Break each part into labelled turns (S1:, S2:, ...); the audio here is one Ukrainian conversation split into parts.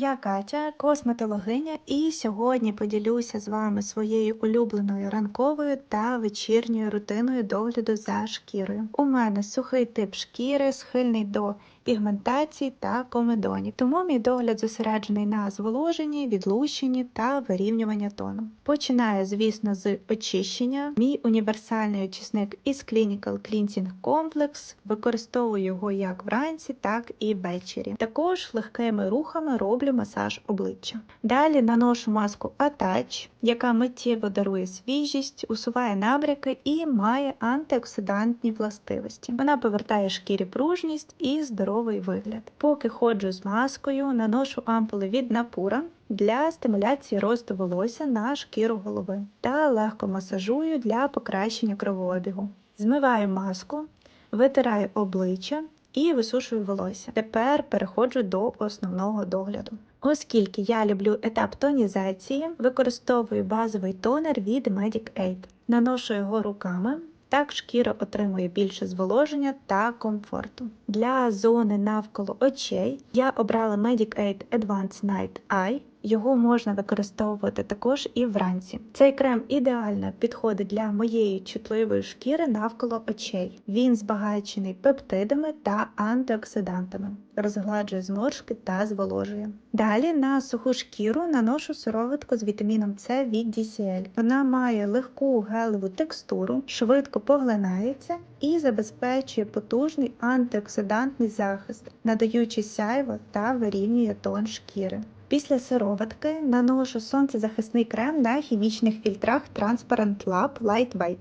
S1: Я Катя, косметологиня, і сьогодні поділюся з вами своєю улюбленою ранковою та вечірньою рутиною догляду за шкірою. У мене сухий тип шкіри, схильний до пігментації та комедонів, тому мій догляд зосереджений на зволоженні, відлущенні та вирівнюванні тону. Починаю, звісно, з очищення. Мій універсальний очисник із Clinical Cleansing Complex. Використовую його як вранці, так і ввечері. Також легкими рухами роблю масаж обличчя. Далі наношу маску Attach, яка миттєво дарує свіжість, усуває набряки і має антиоксидантні властивості. Вона повертає шкірі пружність і здоровий вигляд. Поки ходжу з маскою, наношу ампули від Напура для стимуляції росту волосся на шкіру голови та легко масажую для покращення кровообігу. Змиваю маску, витираю обличчя і висушую волосся. Тепер переходжу до основного догляду. Оскільки я люблю етап тонізації, використовую базовий тонер від Medic Aid. Наношу його руками. Так шкіра отримує більше зволоження та комфорту. Для зони навколо очей я обрала Medic Aid Advanced Night Eye. Його можна використовувати також і вранці. Цей крем ідеально підходить для моєї чутливої шкіри навколо очей. Він збагачений пептидами та антиоксидантами, розгладжує зморшки та зволожує. Далі на суху шкіру наношу сироватку з вітаміном С від DCL. Вона має легку гелеву текстуру, швидко поглинається і забезпечує потужний антиоксидантний захист, надаючи сяйво та вирівнює тон шкіри. Після сироватки наношу сонцезахисний крем на хімічних фільтрах Transparent Lab Lightweight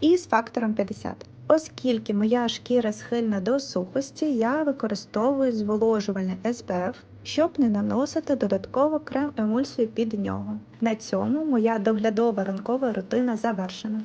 S1: із фактором 50. Оскільки моя шкіра схильна до сухості, я використовую зволожувальний SPF, щоб не наносити додатково крем-емульсію під нього. На цьому моя доглядова ранкова рутина завершена.